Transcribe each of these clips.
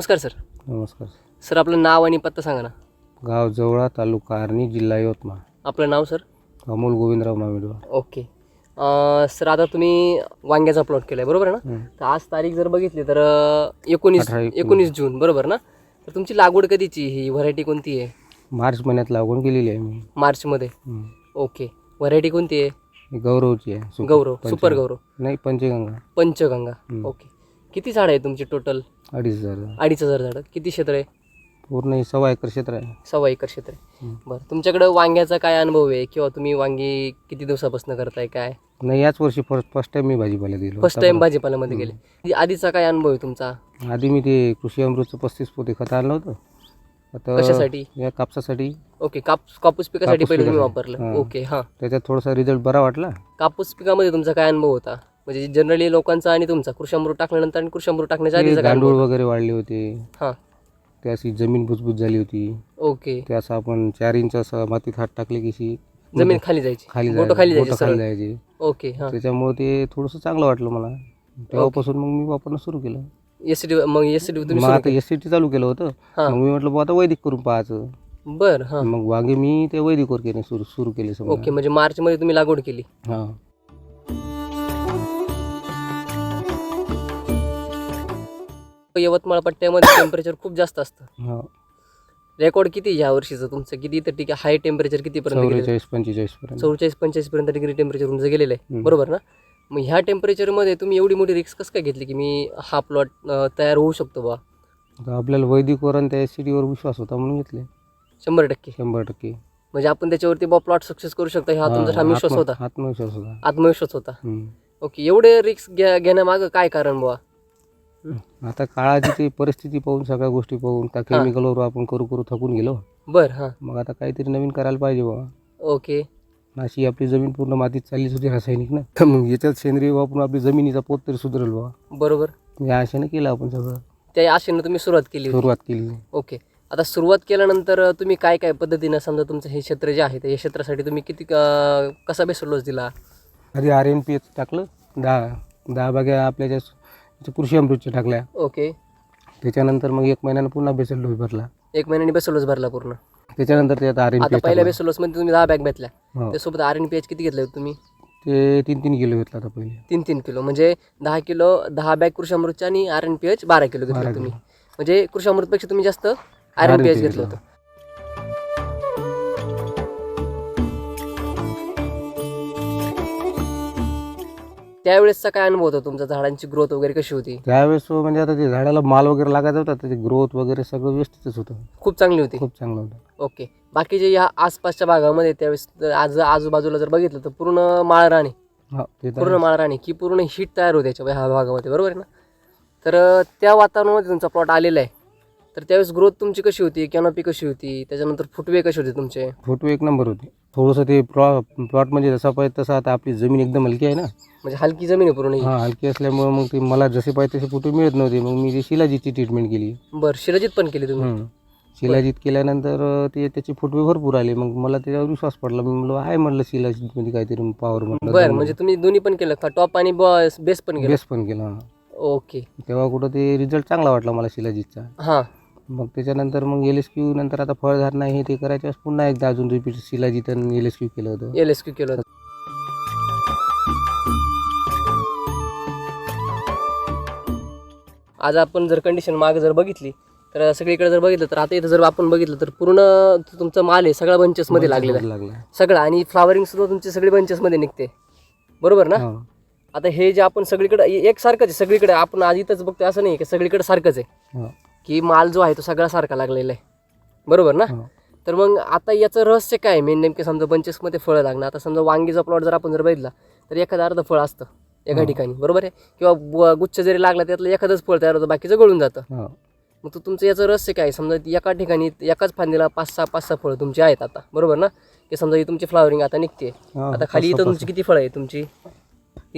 नमस्कार सर. नमस्कार. सर आपलं नाव आणि पत्ता सांगा ना. गाव जवळा तालुका आर्णी जिल्हा यवतमाळ. आपलं नाव सर? अमोल गोविंदराव मामेडवा. ओके. अं, सर आता तुम्ही वांग्याचा प्लॉट केला आहे बरोबर आहे ना? तर आज तारीख जर बघितली तर अं, एकोणीस अठरा एकोणीस. एकोणीस जून बरोबर ना? तर तुमची लागवड कधीची ही? व्हरायटी कोणती आहे? मार्च महिन्यात लागवड केलेली आहे मी. मार्चमध्ये? हं. ओके. व्हरायटी कोणती आहे? ही गौरवची आहे. सुपर- गौरव पंचगंगा. सुपर गौरव. नाही पंचगंगा. पंचगंगा. हं. ओके. किती झाडं आहे तुमची टोटल अडीच हजार अडीच हजार झाडं. किती क्षेत्र आहे? पूर्ण हे सव्वा एकर क्षेत्र आहे. सव्वा एकर क्षेत्र आहे. हं. बरं तुमच्याकडं वांग्याचा काय अनुभव आहे? किंवा तुम्ही वांगी किती दिवसापासून करताय काय? नाही याच वर्षी फर्स्ट फर्स्ट टाइम मी भाजीपाला दिलो फर्स्ट टाइम भाजीपाल्यामध्ये गेले. आधीचा काय अनुभव आहे तुमचा? आधी मी ते कृषी अमृतचं पस्तीस पोते खत आणलं होतं. आता कशासाठी? या कापसासाठी. ओके कापूस कापूस पिकासाठी कापूस पहिले तुम्ही पिकासाठी. वापरलं. हां. ओके हां. त्याच्यात थोडासा रिझल्ट बरा वाटला. कापूस पिकामध्ये तुमचा काय अनुभव होता? म्हणजे जनरली लोकांचा आणि तुमचा. कृषामृत टाकल्यानंतर आणि कृषामृत टाकण्याच्या ते आधीचा काय गांडूळ अनुभव वगैरे वाढले होते. हां. ते अशी जमीन भुसभुस झाली होती. ओके. ते असं आपण चार इंच असं मातीत हात टाकले की अशी जमीन खाली जायची. खाली बोटं जायचे खाली बोटं खाली सरळ. जायचे. ओके हां. त्याच्यामुळे ते थोडंसं चांगलं वाटलं मला. तेव्हापासून मग मी वापरणं सुरू केलं. एस मग एस तुम्ही मग सुरू आता एस सी टी चालू केलं होतं. हां. मग मी म्हटलं बुवा आता वैदिक करून पाहायचं. बर हां. मग वांगे मी ते वैदिकवर केले सुरू सुरू केले समजा. ओके म्हणजे मार्चमध्ये तुम्ही लागवड केली. हां. यवतमाळ पट्ट्यामध्ये टेम्परेचर खूप जास्त असतं. हां. रेकॉर्ड किती या वर्षीचं तुमचं? किती तर ठीक आहे? हाय टेम्परेचर कितीपर्यंत गेलेलं? चौवेचाळीस पंचेचाळीस पर्यंत चौवेचाळीस पंचेचाळीस पर्यंत डिग्री टेम्परेचर तुमचं गेलेलं आहे. हम्म. बरोबर ना? मग ह्या टेम्परेचरमध्ये तुम्ही एवढी मोठी रिक्स कसं काय घेतली की मी हा प्लॉट तयार होऊ शकतो बा? आता आपल्याला वैदिकवर आणि त्या एस सी टीवर विश्वास होता म्हणून घेतले. शंभर टक्के. शंभर टक्के. म्हणजे आपण त्याच्यावरती बा प्लॉट सक्सेस करू शकतो हा तुमचा ठाम विश्वास आत्म- होता. आत्मविश्वास होता. आत्मविश्वास होता. हम्म. ओके एवढे रिक्स घ्या घेण्यामागं काय कारण बुवा आता काळाची ती परिस्थिती पाहून सगळ्या गोष्टी पाहून त्या केमिकलवर आपण करू करू थकून गेलो. बर हां. मग आता काहीतरी नवीन करायला पाहिजे बाबा. ओके. अशी आपली जमीन पूर्ण मातीत चाललीच होती रासायनिक ना. मग याच्यात सेंद्रिय वापरून आपली जमिनीचा पोत तरी सुधरेल बाबा. बरोबर. या आशेने केलं आपण सगळं. त्या आशेनं तुम्ही सुरुवात केली होती. सुरुवात केली. ओके. आता सुरुवात केल्यानंतर तुम्ही काय काय पद्धतीनं समजा तुमचं हे क्षेत्र जे आहे त्या क्षेत्रासाठी तुम्ही किती अं, कसा बेसल डोस दिला? आधी आर एन पी टाकलं. दहा दहा बाग्या आपल्या ज्या कृषी अमृतच्या टाकल्या. ओके त्याच्यानंतर मग एक महिन्यानं पुन्हा बेसल डोस भरला. एक महिन्याने बेसल डोस भरला पूर्ण. त्याच्यानंतर त्यात आर एन पी आता पहिल्या बेसलमध्ये तुम्ही दहा बॅग घेतल्या. हो. त्यासोबत आर एन पी एच किती घेतले होते तुम्ही? ते तीन तीन किलो घेतला आता पहिले. तीन तीन किलो. म्हणजे दहा किलो दहा बॅग कृषामृतच्या आणि आर एन पी एच बारा किलो घेतले तुम्ही. म्हणजे कृषामृतपेक्षा तुम्ही जास्त आर एन पी एच घेतलं. होतं. त्यावेळेसचा काय अनुभव होता तुमचा? झाडांची ग्रोथ वगैरे कशी होती? त्यावेळेस तो म्हणजे आता ते झाडाला माल वगैरे लागायचा होता त्याची ग्रोथ वगैरे सगळं व्यवस्थितच होतं. खूप चांगली होती. खूप चांगलं होतं. ओके. बाकीचे या आसपासच्या भागामध्ये त्यावेळेस आज आजूबाजूला जर बघितलं तर पूर्ण माळराणी हा ते तर पूर्ण माळराणी की पूर्ण हीट तयार होते याच्या ह्या भागामध्ये बरोबर आहे ना? तर त्या वातावरणामध्ये तुमचा प्लॉट आलेला आहे. तर त्यावेळेस ग्रोथ तुमची कशी होती? कॅनॉपी कशी होती? त्याच्यानंतर फुटवे कसे होते तुमचे? फोटो एक नंबर होते. थोडंसं ते प्लॉ प्लॉट म्हणजे जसा पाहिजे तसा आता आपली जमीन एकदम हलकी आहे ना? म्हणजे हलकी जमीन आहे पूर्ण ही. हा हलकी असल्यामुळे मग ते मला जसे पाहिजे तसे फोटो मिळत नव्हते. मग मी ते शिलाजीतची ट्रीटमेंट केली. बरं शिराजीत पण केली तुम्ही? हम्म. शिलाजीत केल्यानंतर अं, ते त्याचे फुटवे भरपूर आले. मग मला त्याच्यावर विश्वास पडला. मी म्हणलं आहे म्हणलं शिलाजीतमध्ये काहीतरी पॉवर बरं म्हणजे तुम्ही दोन्ही पण केलं का? टॉप आणि बेस पण केलं? बेस पण केला. ओके तेव्हा कुठं ते रिझल्ट चांगला वाटला मला शिलाजीतचा. हां. मग त्याच्यानंतर मग एल एस क्यू नंतर आता फळधारणा हे ते करायच्या वेळेस पुन्हा एकदा अजून रिपीट शिलाजीत आणि एल एस क्यू केलं होतं. एल एस क्यू केलं होतं. आज आपण जर कंडिशन मागे जर बघितली तर सगळीकडे जर बघितलं तर आता इथं जर आपण बघितलं तर पूर्ण तुमचा माल आहे सगळा bunches मध्ये लागलेला आहे. सगळं आणि फ्लावरिंग सुद्धा तुमची सगळी bunches मध्ये निघते. बरोबर ना? हा. आता हे जे आपण सगळीकडे एक सारखंच आहे सगळीकडे आपण आज इथंच बघतोय असं नाही की सगळीकडे सारखंच आहे. हा. की माल जो आहे तो सगळा सारखा लागलेला आहे. बरोबर ना? हा. तर मग आता याचं रहस्य काय मेन नेमके समजा बंचेसमध्ये फळं लागणं. आता समजा वांगीचा प्लॉट जर आपण जर बघितला तर एखादं अर्ध फळ असतं. एका ठिकाणी. बरोबर आहे? किंवा गुच्छ जरी लागला त्यातलं एखादंच फळ तयार होतं बाकीचं गळून जातं. हा. मग तो तुमचं याचं रहस्य काय? समजा एका ठिकाणी एकाच फांदीला पाच सहा पाच सहा फळं तुमची आहेत आता. बरोबर ना? की समजा ही तुमची फ्लावरिंग आता निघते. आता खाली इथं तुमची किती फळं आहे तुमची?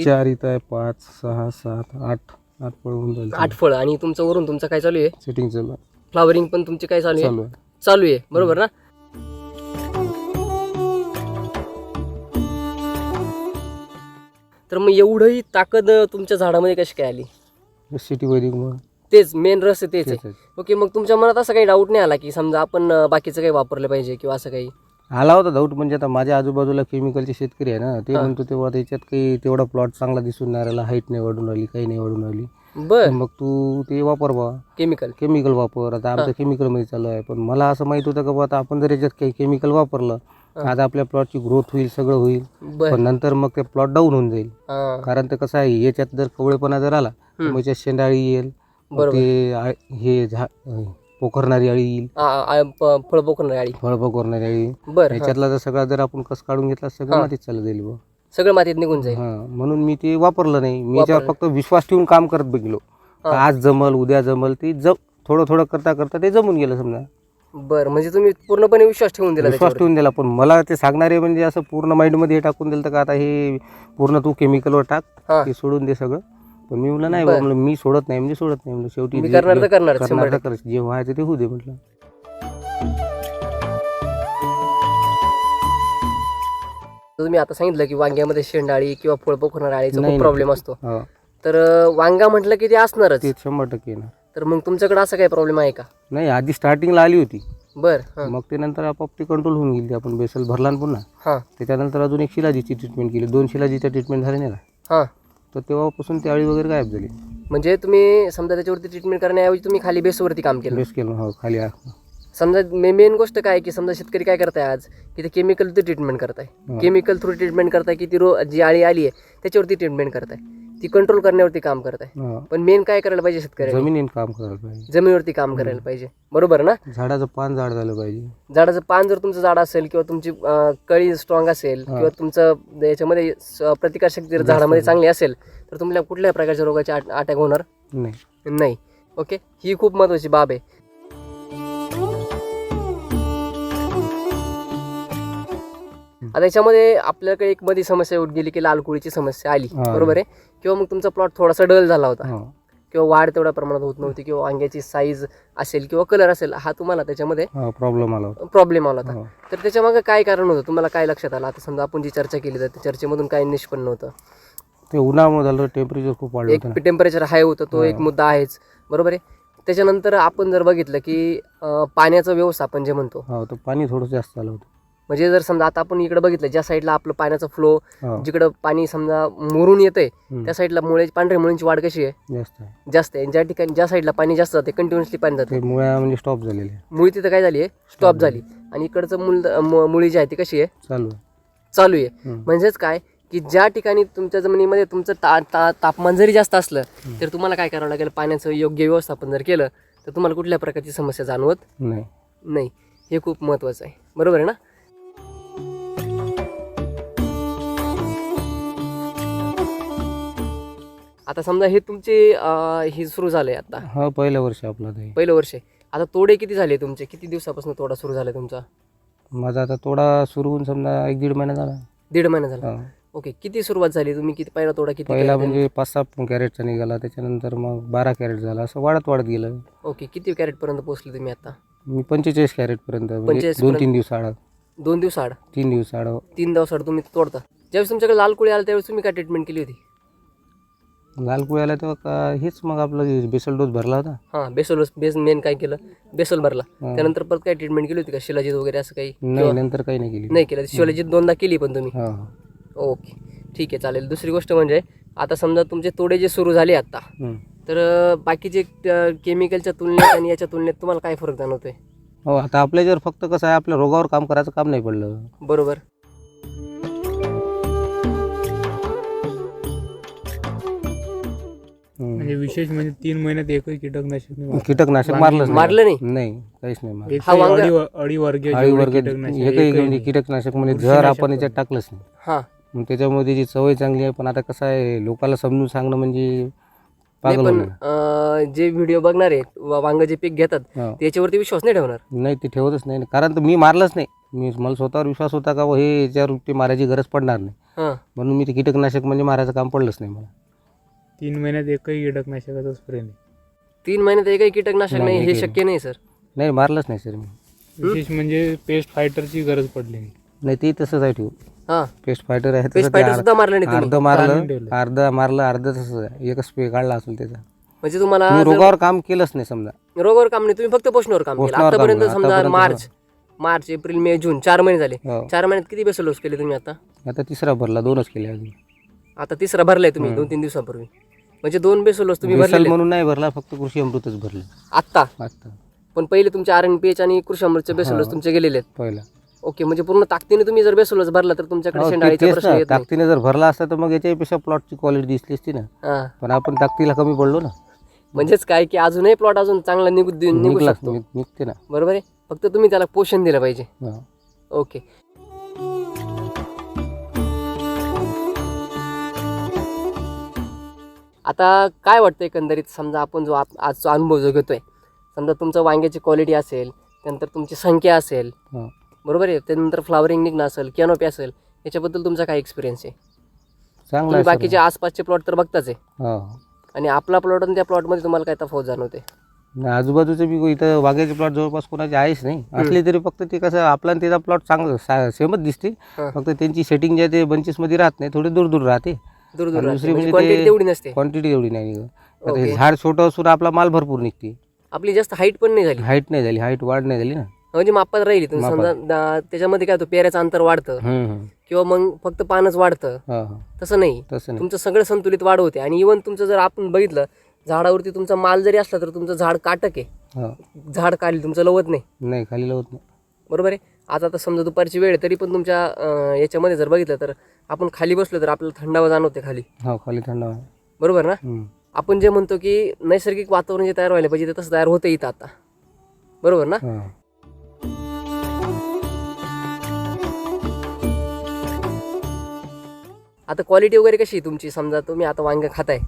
चार इथं आहे पाच सहा सात आठ. आठ पळ होऊन जाईल. आठ फळं. आणि तुमचं वरून तुमचं काय चालू आहे? सेटिंग चालू आहे. फ्लावरिंग पण तुमची काय चालू आहे. चालू आहे. बरोबर ना? तर मग एवढंही ताकद तुमच्या झाडामध्ये कशी काय आली? सिटी वैदिक मग. तेच मेन रस तेच आहे. तेच आहे. ओके मग तुमच्या मनात असं काही डाऊट नाही आला की समजा आपण बाकीचं काही वापरलं पाहिजे किंवा असं काही? आला होता डाऊट म्हणजे आता माझ्या आजूबाजूला केमिकलचे शेतकरी आहे ना ते म्हणतो तेव्हा त्याच्यात काही तेवढा प्लॉट चांगला दिसून नाही राहिला हाईट नाही वाढून राहिली काही नाही वाढून राहिली. बर. मग तू ते वापर बा. केमिकल केमिकल वापर. आता आमचं केमिकलमध्ये चालू आहे. पण मला असं माहीत होतं का बा आता आपण जर याच्यात काही केमिकल वापरलं आता आपल्या प्लॉटची ग्रोथ होईल सगळं होईल. पण नंतर मग ते प्लॉट डाऊन होऊन जाईल. कारण ते कसं आहे याच्यात जर कवळेपणा जर आला याच्यात शेंडाळी येईल. ते आ- हे झा पोखरणारी अळी येईल. फळ पोखरणारी आळी फळ पोखरणारी अळी येईल. बर हा. याच्यातला जर सगळा जर आपण कस काढून घेतला सगळं मातीत चालू जाईल बुवा. सगळं मातीत निघून जाईल. हा म्हणून मी ते वापरलं नाही. मी याच्यावर फक्त विश्वास ठेवून काम करत बघलो आज जमल उद्या जमल ते ज थोडं थोडं करता करता ते जमून गेलं समजा. बर म्हणजे तुम्ही पूर्णपणे विश्वास ठेवून दिला विश्वास त्याच्यावर ठेवून दिला. पण मला ते सांगणारे म्हणजे असं पूर्ण माइंडमध्ये हे टाकून दिलं का आता हे पूर्ण तू केमिकलवर टाक हा. ते सोडून दे सगळं. पण मी म्हणलं नाही म्हणलं मी सोडत नाही म्हणजे सोडत नाही. म्हणजे शेवटी मी जे- करणार तर करणार करणार शंभर तर करायचं. जे व्हायचं ते होऊ दे म्हटलं. तर तुम्ही आता सांगितलं की वांग्यामध्ये शेंडाळी किंवा फळ पोखरणारी आळीचा खूप नाही. प्रॉब्लेम असतो. हा. तर अं, वांगा म्हटलं की ते असणारच. ते शंभर टक्के ना तर मग तुमच्याकडे असं काही प्रॉब्लेम आहे का? नाही आधी स्टार्टिंगला आली होती. बर मग ते नंतर आपोआप ती कंट्रोल होऊन गेली. आपण बेसल भरला ना पुन्हा. हा. त्याच्यानंतर अजून एक शिलाजीची ट्रीटमेंट केली. दोन शिलाजीच्या ट्रीटमेंट झाल्या नाही का? हा. तर तेव्हापासून ती अळी वगैरे गायब झाली. म्हणजे तुम्ही समजा त्याच्यावरती ट्रीटमेंट करण्याऐवजी तुम्ही खाली बेसवरती काम केलं. बेस केलं हो खाली समजा मेन गोष्ट काय की समजा शेतकरी काय करताय आज? की ते केमिकल ट्रीटमेंट करताय. केमिकल थ्रू ट्रीटमेंट करताय की ती रो जी आळी आली आहे त्याच्यावरती ट्रीटमेंट करताय. ती कंट्रोल करण्यावरती काम करताय हा. पण मेन काय करायला पाहिजे शेतकऱ्यांनी जमिनीत काम करायला पाहिजे. जमिनीवरती काम करायला पाहिजे. बरोबर ना? झाडाचं पान झाड झालं पाहिजे. झाडाचं पान जर तुमचं झाड असेल किंवा तुमची अं, कळी स्ट्रॉंग असेल किंवा तुमचं याच्यामध्ये स- प्रतिकारशक्ती जर झाडामध्ये चांगली असेल तर तुम्हाला कुठल्याही प्रकारच्या रोगाचे अटॅक होणार नाही. नाही. ओके? ही खूप महत्वाची बाब आहे. आता याच्यामध्ये आपल्याकडे एक मध्ये समस्या येऊन गेली की लाल कोळीची समस्या आली. हा. बरोबर आहे? किंवा मग तुमचा प्लॉट थोडासा डल झाला होता. हा. किंवा वाढ तेवढ्या प्रमाणात होत नव्हती किंवा वांग्याची साईज असेल किंवा कलर असेल हा तुम्हाला त्याच्यामध्ये हा प्रॉब्लेम आला होता. प्रॉब्लेम आला होता. हो. तर त्याच्यामागे काय कारण होतं? तुम्हाला काय लक्षात आलं? आता समजा आपण जी चर्चा केली तर त्या चर्चेमधून काय निष्पन्न होतं. ते उन्हामुळे झालं टेम्परेचर खूप वाढलं एक होतं टेम्परेचर हाय होतं तो एक मुद्दा आहेच. बरोबर आहे? त्याच्यानंतर आपण जर बघितलं की अं, पाण्याचं व्यवस्थापन जे म्हणतो हा तर पाणी थोडं जास्त आलं होतं. म्हणजे जर समजा आता आपण इकडे बघितलं ज्या साईडला आपलं पाण्याचा फ्लो हा. जिकडं पाणी समजा मुरून येतंय हम्म. त्या साईडला मुळे पांढऱ्या मुळींची वाढ कशी आहे? जास्त आहे. ज्या ठिकाणी ज्या साईडला पाणी जास्त जाते कंटिन्युअसली पाणी जाते म्हणजे स्टॉप झालेले. मुळी तिथं काय झाली आहे स्टॉप झाली. आणि इकडचं मूल मु- मुळी जी आहे ती कशी आहे? चालू आहे. चालू आहे. म्हणजेच काय? की ज्या ठिकाणी तुमच्या जमिनीमध्ये तुमचं ता ता तापमान जरी जास्त असलं तर तुम्हाला काय करावं लागेल? पाण्याचं योग्य व्यवस्थापन जर केलं तर तुम्हाला कुठल्या प्रकारची समस्या जाणवत नाही. नाही. हे खूप महत्त्वाचं आहे. बरोबर आहे ना? आता समजा हे तुमचे अं, हे सुरू झालंय आता. हा पहिल्या वर्षी आपला ते. पहिलं वर्ष. आहे आता तोडे किती झाले तुमचे? किती दिवसापासून तोडा सुरू झाला तुमचा? माझा आता तोडा सुरू होऊन समजा एक दीड महिना झाला. दीड महिना झाला. हा. ओके किती सुरुवात झाली तुम्ही? किती पहिला तोडा किती पहिला? म्हणजे पाच सहा कॅरेटचा निघाला त्याच्यानंतर मग बारा कॅरेट झाला असं वाढत वाढत गेलं. ओके किती कॅरेट पर्यंत पोहोचले तुम्ही आता? मी पंचेचाळीस कॅरेट पर्यंत म्हणजे 45 दोन तीन दिवस आड. दोन दिवस आड. तीन दिवस आड. तीन दिवस आड तुम्ही तोडता. ज्यावेळेस तुमच्याकडे लाल कुळी आला त्यावेळेस तुम्ही काय ट्रीटमेंट केली होती? लाल कुळ्याला तेव्हा का हेच मग आपलं बेसल डोस भरला होता? हां बेसल बेस मेन काय केलं? बेसल भरला. त्यानंतर परत काय ट्रीटमेंट केली होती का? शिलाजीत वगैरे असं काही? नाही नंतर काही नाही केली. नाही केलं. शिलाजीत दोनदा केली पण तुम्ही. ओके. ठीक आहे चालेल. दुसरी गोष्ट म्हणजे आता समजा तुमचे तोडे जे सुरू झाले आता. तर बाकीचे केमिकलच्या तुलनेत आणि याच्या तुलनेत तुम्हाला काय फरक जाणवतोय? हो आता आपल्या जर फक्त कसं आहे आपल्या रोगावर काम करायचं काम नाही पडलं. बरोबर. म्हणजे विशेष म्हणजे तीन महिन्यात एकही कीटकनाशक नाही वापरलं. कीटकनाशक मारलंच नाही. मारलं नाही? नाही काहीच नाही मारलं. एकही वांगा- अडी जेवढे कीटकनाशक एकही एकही म्हणजे. कीटकनाशक म्हणजे जर आपण याच्यात टाकलंच नाही. हां. मग त्याच्यामध्ये जी सवय चांगली आहे पण आता कसं आहे लोकांना समजून सांगणं म्हणजे नाही पागल पण होणं. अं, जे व्हिडिओ बघणार आहे वा- वांग जे पीक घेतात हा. त्याच्यावरती विश्वास नाही ठेवणार? नाही ते ठेवतच नाही. कारण तर मी मारलंच नाही. मी मला स्वतःवर विश्वास होता का बुवा हे याच्यावर ते मारायची गरज पडणार नाही. हां. म्हणून मी ते कीटकनाशक म्हणजे मारायचं काम पडलंच नाही मला. तीन महिन्यात एकही कीटकनाशकाचा स्प्रे नाही. तीन महिन्यात एकही कीटकनाशक नाही, नाही हे शक्य नाही सर. नाही मारलंच नाही सर मी. विशेष म्हणजे पेस्ट फायटरची गरज पडली नाही. नाही ते तसंच आहे ठेवू. हां. पेस्ट फायटर आहे तसं ते अर्ध- सुद्धा मारलं नाही तुम्ही. अर्ध मारलं ठेवलं. अर्ध मारलं अर्ध तसंच आहे. एकच स्प्रे काढला असेल त्याचा. म्हणजे तुम्हाला मी जर- रोगावर काम केलंच नाही समजा. रोगावर काम नाही तुम्ही फक्त पोषणावर काम केलं. पोषणावर काम आतापर्यंत केलं. समजा आतापर्यंत March March April May June चार महिने झाले. हो. चार महिन्यात किती बेसल डोस केले तुम्ही आता? आता तिसरा भरला दोनच केले अजून. आता तिसरा भरलाय तुम्ही दोन तीन दिवसापूर्वी. म्हणजे दोन बेसल डोस तुम्ही भरलेले म्हणून नाही भरला फक्त कृषी अमृतच भरले. आत्ता? आता पण पहिले तुमचे आर एन पी एच आणि कृषी अमृतचे बेसल डोस तुमचे गेलेले आहेत. पहिला. ओके म्हणजे पूर्ण ताकदीने तुम्ही जर बेसल डोस भरला तर तुमच्याकडे हो, ते- शेंडाळीचा तेच प्रश्न ना येत नाही. ताकदीने जर भरला असता तर मग याच्यापेक्षा प्लॉटची क्वालिटी दिसली असती ना. हा. पण आपण ताकदीला कमी पडलो ना. म्हणजेच काय की अजूनही प्लॉट अजून चांगला निघू निघू निघला शकतो. निघ- निघते ना. बरोबर आहे? फक्त तुम्ही त्याला पोषण दिलं पाहिजे. हा. ओके. आता काय वाटतं एकंदरीत? समजा आपण जो आप- आजचा अनुभव जो घेतोय समजा तुमचं वांग्याची क्वालिटी असेल त्यानंतर तुमची संख्या असेल हा. बरोबर आहे? त्यानंतर फ्लावरिंग निघणं असेल कॅनोपी असेल याच्याबद्दल तुमचा काय एक्सपिरियन्स आहे? चांगला तुम्ही आहे बाकीचे आसपासचे प्लॉट तर बघताच आहे. हा. आणि आपला प्लॉट आणि त्या प्लॉटमध्ये तुम्हाला काय तफावत जाणवते? नाही, आजूबाजूचे बी इथं वाघ्याचे प्लॉट जवळपास कोणाचे आहेच नाही. असले तरी फक्त ते कसं आपला आणि त्याचा प्लॉट चांगलं सेमच दिसते. हा. फक्त त्यांची सेटिंग जे आहे ते bunches मध्ये राहत नाही थोडे दूर दूर राहते. दूर दूर आणि राहते. दुसरी म्हणजे म्हणजे क्वांटिटी तेवढी नसते. क्वांटिटी एवढी नाही निघत. आता हे ओके. झाड छोटं असून आपला माल भरपूर निघते. आपली जास्त हाईट पण नाही झाली. हाईट नाही झाली. हाईट वाढ नाही झाली ना. म्हणजे मापात राहिली मापात. समजा दा- त्याच्यामध्ये काय होतं पेऱ्याचं अंतर वाढतं. हम्म, हम्म. किंवा मग फक्त पानच वाढतं. हा, हा. तसं नाही. तसं नाही. तुमचं सगळं संतुलित वाढ होते. आणि इवन तुमचं जर आपण बघितलं झाडावरती तुमचा माल जरी असला तर तुमचं झाड काटक आहे. हा. झाड काढली तुमचं लवत नाही. नाही खाली लावत नाही. बरोबर आहे? आता तर समजा दुपारची वेळ तरी पण तुमच्या अं, याच्यामध्ये जर बघितलं तर आपण खाली बसलो तर आपल्याला थंडावा जाणवते खाली. हा खाली थंड आहे. बरोबर ना? हम्म. आपण जे म्हणतो की नैसर्गिक वातावरण जे तयार व्हायला पाहिजे ते तसं तयार होतं इथं आता. बरोबर ना? हा. आता क्वालिटी वगैरे कशी आहे तुमची? समजा तुम्ही आता वांगे खाताय.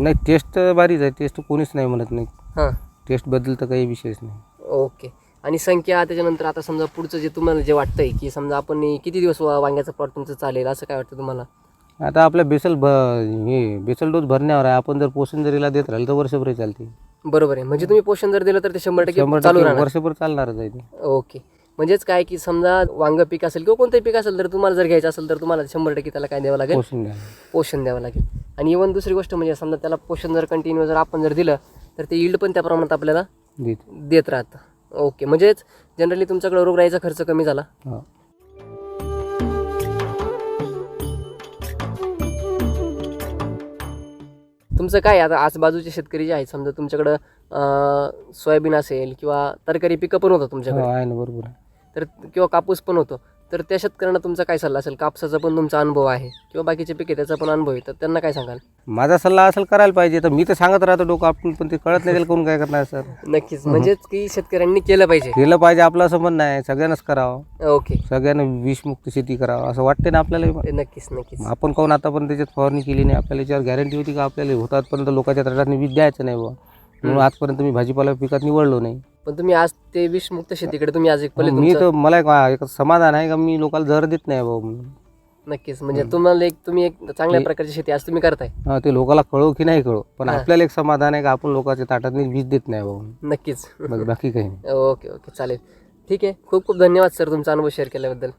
नाही टेस्ट बारीच आहे टेस्ट कोणीच नाही म्हणत नाही. हां. टेस्टबद्दल तर काही विषयच नाही. ओके. आणि संख्या त्याच्यानंतर आता समजा पुढचं जे तुम्हाला जे वाटतंय की समजा आपण किती दिवस वांग्याचं प्लॉट तुमचं चालेल असं काय वाटतं तुम्हाला? आता आपल्या बेसल भ हे बेसल डोस भरण्यावर आहे. आपण जर पोषण जर हिला देत राहिलं तर वर्षभर चालते. बरोबर आहे. म्हणजे तुम्ही पोषण जर दिलं तर ते शंभर टक्के चालू राहणार. वर्षभर चालणारच आहे ते. ओके. म्हणजेच काय की समजा वांग पीक असेल किंवा कोणतंही पीक असेल तर तुम्हाला जर घ्यायचं असेल तर तुम्हाला शंभर टक्के त्याला काय द्यावं लागेल? पोषण द्या पोषण द्यावं लागेल. आणि इवन दुसरी गोष्ट म्हणजे समजा त्याला पोषण जर कंटिन्यू जर आपण जर दिलं तर ते इल्ड पण त्या प्रमाणात आपल्याला देत. देत राहतं. ओके म्हणजेच जनरली तुमच्याकडे रोगराईचा खर्च कमी झाला? हा. तुमचं काय आता आजूबाजूचे शेतकरी जे आहेत समजा तुमच्याकडं अं, सोयाबीन असेल किंवा तरकारी पिकं पण होतं तुमच्याकडे. हो, आहे ना बरोबर आहे. तर किंवा कापूस पण होतो. तर त्या शेतकऱ्यांना तुमचा काय सल्ला असेल? कापसाचा पण तुमचा अनुभव आहे किंवा बाकीचे पिके त्याचा पण अनुभव आहे तर त्यांना काय सांगाल? माझा सल्ला असेल करायला पाहिजे. तर मी तर सांगत राहतो डोकं आपण पण ते कळत नाही त्याला कोण काय करणार सर. नक्कीच. म्हणजेच की शेतकऱ्यांनी केलं पाहिजे. केलं पाहिजे आपलं असं म्हणणं आहे. सगळ्यांनाच करावं. ओके. सगळ्यांना विषमुक्त शेती करावं. असं वाटते ना आपल्याला नक्कीच नक्कीच. आपण कोण आतापर्यंत त्याच्यात फवारणी केली नाही? आपल्याला याच्यावर गॅरंटी होती का? आपल्याला होतापर्यंत लोकांच्या तटात वीज द्यायचं नाही बुवा. म्हणून आजपर्यंत मी भाजीपाला पिकात निवडलो नाही. पण तुम्ही आज ते विषमुक्त शेतीकडे तुम्ही आज एक पहिले मी तुमचं तर मला एक एक समाधान आहे का मी लोकांना जर देत नाही बाबा म्हणून? नक्कीच म्हणजे तुम्हाला एक तुम्ही एक चांगल्या प्रकारची शेती आज तुम्ही करताय. हा, ते लोकांना कळो की नाही कळो पण आपल्याला एक समाधान आहे का आपण लोकांच्या ताटात वीज देत नाही बाबा म्हणून. नक्कीच. बाकी काही नाही. ओके ओके चालेल. ठीक आहे खूप खूप धन्यवाद सर तुमचा अनुभव शेअर केल्याबद्दल.